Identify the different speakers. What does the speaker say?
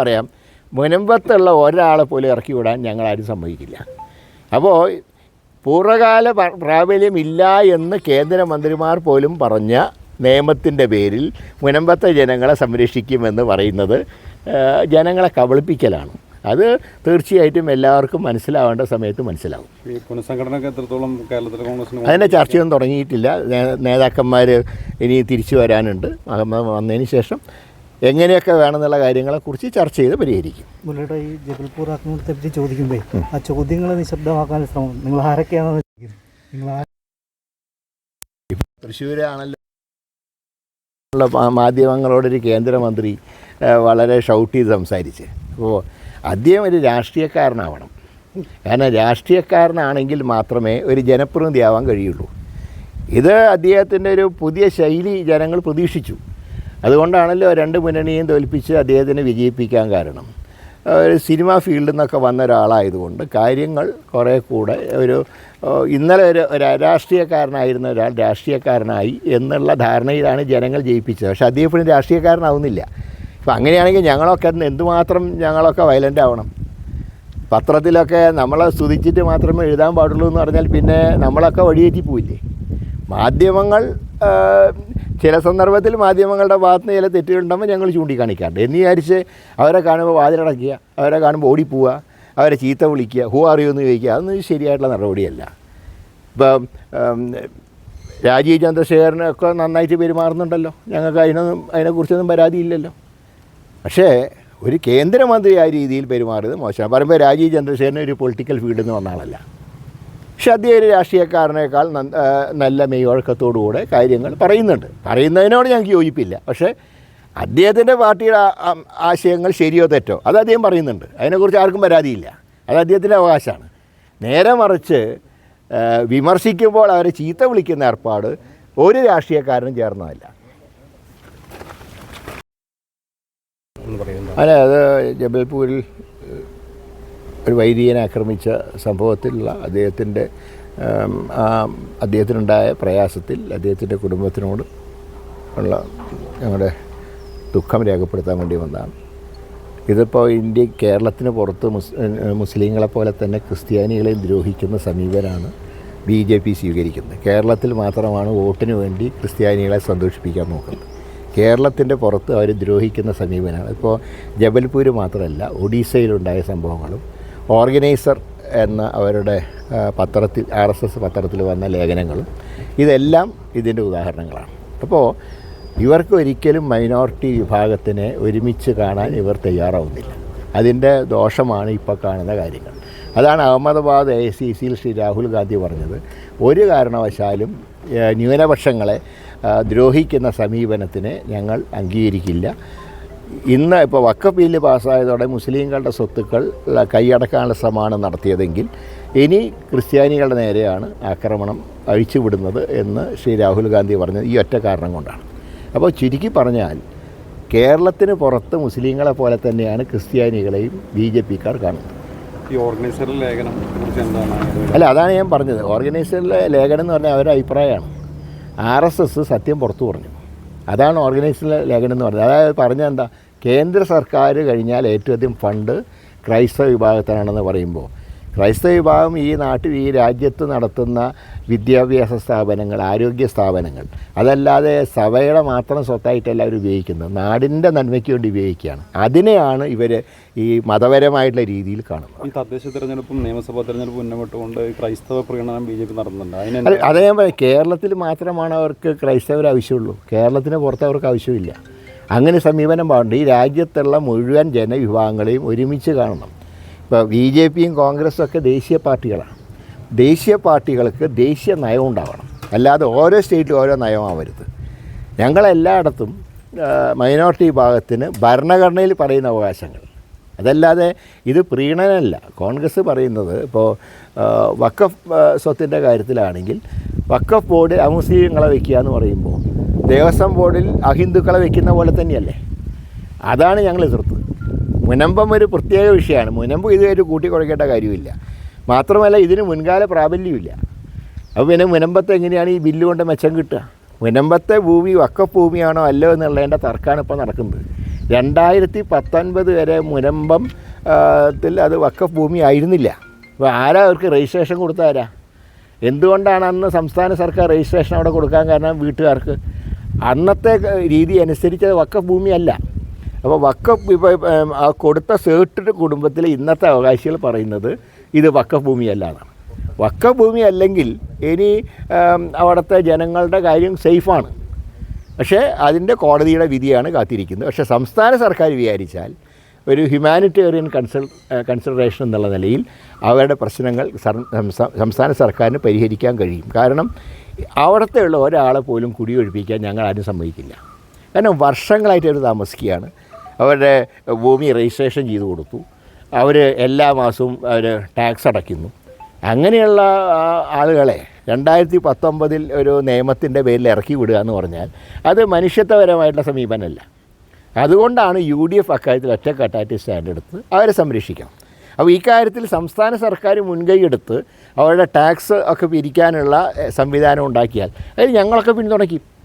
Speaker 1: പറയാം മുനമ്പത്തുള്ള ഒരാളെ പോലും ഇറക്കി വിടാൻ ആരും സമ്മതിക്കില്ല. അപ്പോൾ പൂർവകാല പ്രാബല്യമില്ല എന്ന് കേന്ദ്രമന്ത്രിമാർ പോലും പറഞ്ഞ നിയമത്തിന്റെ പേരിൽ മുനമ്പത്തെ ജനങ്ങളെ സംരക്ഷിക്കുമെന്ന് പറയുന്നത് ജനങ്ങളെ കബളിപ്പിക്കലാണ്. അത് തീർച്ചയായിട്ടും എല്ലാവർക്കും മനസ്സിലാവേണ്ട സമയത്ത് മനസ്സിലാവും.
Speaker 2: എത്രത്തോളം കേരളത്തിലെ കോൺഗ്രസ്
Speaker 1: അതിന്റെ ചർച്ചയൊന്നും തുടങ്ങിയിട്ടില്ല. നേതാക്കന്മാർ ഇനി തിരിച്ചു വരാനുണ്ട്. വന്നതിന് ശേഷം എങ്ങനെയൊക്കെ വേണമെന്നുള്ള കാര്യങ്ങളെക്കുറിച്ച് ചർച്ച ചെയ്ത് പരിഹരിക്കും.
Speaker 3: മുല്ലയുടെ ഈ ജബൽപൂർ ആക്രമണത്തെ പറ്റി ചോദിക്കുമ്പോൾ ആ ചോദ്യങ്ങൾ നിശബ്ദമാക്കാൻ ശ്രമം. നിങ്ങൾ ആരൊക്കെയാണെന്ന് നിങ്ങൾ
Speaker 1: തൃശ്ശൂരാണല്ലോ. മാധ്യമങ്ങളോടൊരു കേന്ദ്രമന്ത്രി വളരെ ഷൗട്ട് ചെയ്ത് സംസാരിച്ച്. അപ്പോൾ അദ്ദേഹം ഒരു രാഷ്ട്രീയക്കാരനാവണം. കാരണം രാഷ്ട്രീയക്കാരനാണെങ്കിൽ മാത്രമേ ഒരു ജനപ്രതിനിധിയാവാൻ കഴിയുള്ളൂ. ഇത് അദ്ദേഹത്തിന്റെ ഒരു പുതിയ ശൈലി ജനങ്ങൾ പ്രതീക്ഷിച്ചു. അതുകൊണ്ടാണല്ലോ രണ്ട് മുന്നണിയും തോൽപ്പിച്ച് അദ്ദേഹത്തിനെ വിജയിപ്പിക്കാൻ കാരണം. ഒരു സിനിമ ഫീൽഡിൽ നിന്നൊക്കെ വന്ന ഒരാളായതുകൊണ്ട് കാര്യങ്ങൾ കുറേ കൂടെ ഒരു ഇന്നലെ ഒരു രാഷ്ട്രീയക്കാരനായിരുന്ന ഒരാൾ രാഷ്ട്രീയക്കാരനായി എന്നുള്ള ധാരണയിലാണ് ജനങ്ങൾ ജയിപ്പിച്ചത്. പക്ഷേ അദ്ദേഹം രാഷ്ട്രീയക്കാരനാവുന്നില്ല. ഇപ്പം അങ്ങനെയാണെങ്കിൽ ഞങ്ങളൊക്കെ എന്തുമാത്രം ഞങ്ങളൊക്കെ വയലന്റ് ആവണം. പത്രത്തിലൊക്കെ നമ്മളെ സ്തുതിച്ചിട്ട് മാത്രമേ എഴുതാൻ പാടുള്ളൂ എന്ന് പറഞ്ഞാൽ പിന്നെ നമ്മളൊക്കെ വഴിയേറ്റി പോയില്ലേ മാധ്യമങ്ങൾ ചില സന്ദർഭത്തിൽ മാധ്യമങ്ങളുടെ ഭാഗത്ത് നിന്ന് ചില തെറ്റുകളുണ്ടാകുമ്പോൾ ഞങ്ങൾ ചൂണ്ടിക്കാണിക്കാറുണ്ട്. എന്ന് വിചാരിച്ച് അവരെ കാണുമ്പോൾ വാതിലടക്കുക അവരെ കാണുമ്പോൾ ഓടിപ്പോവുക അവരെ ചീത്ത വിളിക്കുക ഹൂ എന്ന് ചോദിക്കുക അതൊന്നും ശരിയായിട്ടുള്ള നടപടിയല്ല. ഇപ്പം രാജീവ് ചന്ദ്രശേഖരനൊക്കെ നന്നായിട്ട് പെരുമാറുന്നുണ്ടല്ലോ. ഞങ്ങൾക്ക് അതിനൊന്നും അതിനെക്കുറിച്ചൊന്നും പരാതിയില്ലല്ലോ. പക്ഷേ ഒരു കേന്ദ്രമന്ത്രി ആ രീതിയിൽ പെരുമാറിയത് മോശമാണ്. പറയുമ്പോൾ രാജീവ് ചന്ദ്രശേഖരൻ ഒരു പൊളിറ്റിക്കൽ ഫീൽഡിൽ നിന്ന് വന്ന ആളല്ല. പക്ഷെ അദ്ദേഹം ഒരു രാഷ്ട്രീയക്കാരനേക്കാൾ നല്ല മെയ്വഴക്കത്തോടുകൂടെ കാര്യങ്ങൾ പറയുന്നുണ്ട്. പറയുന്നതിനോട് ഞങ്ങൾക്ക് യോജിപ്പില്ല. പക്ഷേ അദ്ദേഹത്തിന്റെ പാർട്ടിയുടെ ആശയങ്ങൾ ശരിയോ തെറ്റോ അത് അദ്ദേഹം പറയുന്നുണ്ട്. അതിനെക്കുറിച്ച് ആർക്കും പരാതിയില്ല. അത് അദ്ദേഹത്തിന്റെ അവകാശമാണ്. നേരെ മറിച്ച് വിമർശിക്കുമ്പോൾ അവരെ ചീത്ത വിളിക്കുന്ന ഏർപ്പാട് ഒരു രാഷ്ട്രീയക്കാരനും ചേർന്നതല്ല. അല്ല അത് ജബൽപൂരിൽ ഒരു വൈദികനെ ആക്രമിച്ച സംഭവത്തിലുള്ള അദ്ദേഹത്തിന്റെ ആ അദ്ദേഹത്തിനുണ്ടായ പ്രയാസത്തിൽ അദ്ദേഹത്തിന്റെ കുടുംബത്തിനോട് ഉള്ള ഞങ്ങളുടെ ദുഃഖം രേഖപ്പെടുത്താൻ വേണ്ടി വന്നതാണ്. ഇതിപ്പോൾ ഇന്ത്യ കേരളത്തിന് പുറത്ത് മുസ് മുസ്ലിങ്ങളെ പോലെ തന്നെ ക്രിസ്ത്യാനികളെ ദ്രോഹിക്കുന്ന സമീപനാണ് ബി ജെ പി സ്വീകരിക്കുന്നത്. കേരളത്തിൽ മാത്രമാണ് വോട്ടിന് വേണ്ടി ക്രിസ്ത്യാനികളെ സന്തോഷിപ്പിക്കാൻ നോക്കുന്നത്. കേരളത്തിന്റെ പുറത്ത് അവർ ദ്രോഹിക്കുന്ന സമീപനമാണ് ഇപ്പോൾ ജബൽപൂർ മാത്രമല്ല ഒഡീസയിലുണ്ടായ സംഭവങ്ങളും ഓർഗനൈസർ എന്ന അവരുടെ പത്രത്തിൽ ആർ എസ് എസ് പത്രത്തിൽ വന്ന ലേഖനങ്ങളും ഇതെല്ലാം ഇതിന്റെ ഉദാഹരണങ്ങളാണ്. അപ്പോൾ ഇവർക്ക് ഒരിക്കലും മൈനോറിറ്റി വിഭാഗത്തിനെ ഒരുമിച്ച് കാണാൻ ഇവർ തയ്യാറാവുന്നില്ല. അതിന്റെ ദോഷമാണ് ഇപ്പോൾ കാണുന്ന കാര്യങ്ങൾ. അതാണ് അഹമ്മദാബാദ് എ സി സിയിൽ ശ്രീ രാഹുൽ ഗാന്ധി പറഞ്ഞത്. ഒരു കാരണവശാലും ന്യൂനപക്ഷങ്ങളെ ദ്രോഹിക്കുന്ന സമീപനത്തിനെ ഞങ്ങൾ അംഗീകരിക്കില്ല. ഇന്ന് ഇപ്പോൾ വക്കഫ് ബില്ല് പാസ്സായതോടെ മുസ്ലിങ്ങളുടെ സ്വത്തുക്കൾ കൈയടക്കാനുള്ള ശ്രമമാണ് നടത്തിയതെങ്കിൽ ഇനി ക്രിസ്ത്യാനികളുടെ നേരെയാണ് ആക്രമണം അഴിച്ചുവിടുന്നത് എന്ന് ശ്രീ രാഹുൽ ഗാന്ധി പറഞ്ഞത് ഈ ഒറ്റ കാരണം കൊണ്ടാണ്. അപ്പോൾ ചുരുക്കി പറഞ്ഞാൽ കേരളത്തിന് പുറത്ത് മുസ്ലിങ്ങളെ പോലെ തന്നെയാണ് ക്രിസ്ത്യാനികളെയും ബി ജെ പിക്കാർ കാണുന്നത്.
Speaker 2: ഈ ഓർഗനൈസറിലെ ലേഖനം കുറിച്ച് എന്താണ്?
Speaker 1: അല്ല അതാണ് ഞാൻ പറഞ്ഞത്. ഓർഗനൈസറിലെ ലേഖനം എന്ന് പറഞ്ഞാൽ അവരുടെ അഭിപ്രായമാണ്. ആർ എസ് എസ് സത്യം പുറത്തു പറഞ്ഞു. അതാണ് ഓർഗനൈസേഷനിലെ ലേഖനം എന്ന് പറഞ്ഞത് അതായത് പറഞ്ഞ എന്താ? കേന്ദ്ര സർക്കാർ കഴിഞ്ഞാൽ ഏറ്റവും അധികം ഫണ്ട് ക്രൈസ്തവ വിഭാഗത്തിനാണെന്ന് പറയുമ്പോൾ ക്രൈസ്തവ വിഭാഗം ഈ നാട്ടിൽ ഈ രാജ്യത്ത് നടത്തുന്ന വിദ്യാഭ്യാസ സ്ഥാപനങ്ങൾ ആരോഗ്യ സ്ഥാപനങ്ങൾ അതല്ലാതെ സഭയുടെ മാത്രം സ്വത്തായിട്ടല്ല അവർ ഉപയോഗിക്കുന്നത് നാടിന്റെ നന്മയ്ക്ക് വേണ്ടി ഉപയോഗിക്കുകയാണ്. അതിനെയാണ് ഇവർ ഈ മതപരമായിട്ടുള്ള രീതിയിൽ കാണുന്നത്.
Speaker 2: ഈ തദ്ദേശ തെരഞ്ഞെടുപ്പും നിയമസഭാ തെരഞ്ഞെടുപ്പും ഉന്നമിട്ടുകൊണ്ട് ക്രൈസ്തവ പ്രീണനം ബി ജെ പി നടത്തുന്നുണ്ട്.
Speaker 1: അതേ കേരളത്തിൽ മാത്രമാണ് അവർക്ക് ക്രൈസ്തവർ ആവശ്യമുള്ളൂ. കേരളത്തിന് പുറത്ത് അവർക്ക് ആവശ്യമില്ല. അങ്ങനെ സമീപനം പാടുണ്ട്. ഈ രാജ്യത്തുള്ള മുഴുവൻ ജനവിഭാഗങ്ങളെയും ഒരുമിച്ച് കാണണം. ഇപ്പോൾ ബി ജെ പിയും കോൺഗ്രസും ഒക്കെ ദേശീയ പാർട്ടികളാണ്. ദേശീയ പാർട്ടികൾക്ക് ദേശീയ നയം ഉണ്ടാവണം അല്ലാതെ ഓരോ സ്റ്റേറ്റിലും ഓരോ നയമാവരുത്. ഞങ്ങളെല്ലായിടത്തും മൈനോറിറ്റി വിഭാഗത്തിന് ഭരണഘടനയിൽ പറയുന്ന അവകാശങ്ങൾ. അതല്ലാതെ ഇത് പ്രീണനല്ല. കോൺഗ്രസ് പറയുന്നത് ഇപ്പോൾ വക്കഫ് സ്വത്തിന്റെ കാര്യത്തിലാണെങ്കിൽ വക്കഫ് ബോർഡിൽ അമുസ്ലിങ്ങളെ വയ്ക്കുക എന്ന് പറയുമ്പോൾ ദേവസ്വം ബോർഡിൽ അഹിന്ദുക്കളെ വയ്ക്കുന്ന പോലെ തന്നെയല്ലേ? അതാണ് ഞങ്ങൾ എതിർത്തത്. മുനമ്പം ഒരു പ്രത്യേക വിഷയമാണ്. മുനമ്പ് ഇതുവരെ കൂട്ടിക്കുറയ്ക്കേണ്ട കാര്യമില്ല. മാത്രമല്ല ഇതിന് മുൻകാല പ്രാബല്യമില്ല. അപ്പോൾ പിന്നെ മുനമ്പത്തെ എങ്ങനെയാണ് ഈ ബില്ല് കൊണ്ട് മെച്ചം കിട്ടുക? മുനമ്പത്തെ ഭൂമി വക്കഫ് ഭൂമിയാണോ അല്ലോ എന്നുള്ളതിന്റെ തർക്കമാണ് ഇപ്പോൾ നടക്കുന്നത്. രണ്ടായിരത്തി പത്തൊൻപത് വരെ മുനമ്പം ത്തിൽ അത് വക്കഫ് ഭൂമി ആയിരുന്നില്ല. അപ്പോൾ ആരാ അവർക്ക് രജിസ്ട്രേഷൻ കൊടുത്താരാ എന്തുകൊണ്ടാണ് അന്ന് സംസ്ഥാന സർക്കാർ രജിസ്ട്രേഷൻ അവിടെ കൊടുക്കാൻ കാരണം വീട്ടുകാർക്ക്? അന്നത്തെ രീതി അനുസരിച്ച് വക്കഫ് ഭൂമിയല്ല അപ്പോൾ വക്കഫ് ആ കൊടുത്ത സേർട്ടിന്റെ കുടുംബത്തിലെ ഇന്നത്തെ അവകാശികൾ പറയുന്നത് ഇത് വക്കഫ് ഭൂമിയല്ലാണ് വക്കഫ് ഭൂമി അല്ലെങ്കിൽ ഇനി അവിടുത്തെ ജനങ്ങളുടെ കാര്യം സേഫാണ്. പക്ഷേ അതിന്റെ കോടതിയുടെ വിധിയാണ് കാത്തിരിക്കുന്നത്. പക്ഷേ സംസ്ഥാന സർക്കാർ വിചാരിച്ചാൽ ഒരു ഹ്യൂമാനിറ്റേറിയൻ കൺസൾ കൺസിഡറേഷൻ എന്നുള്ള നിലയിൽ അവരുടെ പ്രശ്നങ്ങൾ സംസ്ഥാന സർക്കാരിന് പരിഹരിക്കാൻ കഴിയും. കാരണം അവിടുത്തെ ഉള്ള ഒരാളെ പോലും കുടിയൊഴിപ്പിക്കാൻ ഞങ്ങൾ ആരും സമ്മതിക്കില്ല. കാരണം വർഷങ്ങളായിട്ട് അവർ താമസിക്കുകയാണ്. അവരുടെ ഭൂമി രജിസ്ട്രേഷൻ ചെയ്ത് കൊടുത്തു. അവർ എല്ലാ മാസവും അവർ ടാക്സ് അടയ്ക്കുന്നു. അങ്ങനെയുള്ള ആളുകളെ രണ്ടായിരത്തി പത്തൊമ്പതിൽ ഒരു നിയമത്തിന്റെ പേരിൽ ഇറക്കി വിടുക എന്ന് പറഞ്ഞാൽ അത് മനുഷ്യത്വപരമായിട്ടുള്ള സമീപനമല്ല. അതുകൊണ്ടാണ് യു ഡി എഫ് അക്കാര്യത്തിൽ ഒറ്റക്കെട്ടായിട്ട് സ്റ്റാൻഡ് എടുത്ത് അവരെ സംരക്ഷിക്കാം. അപ്പോൾ ഈ കാര്യത്തിൽ സംസ്ഥാന സർക്കാർ മുൻകൈ എടുത്ത് അവരുടെ ടാക്സ് ഒക്കെ പിരിക്കാനുള്ള സംവിധാനം ഉണ്ടാക്കിയാൽ അതിന് ഞങ്ങളൊക്കെ പിന്തുണയ്ക്കും.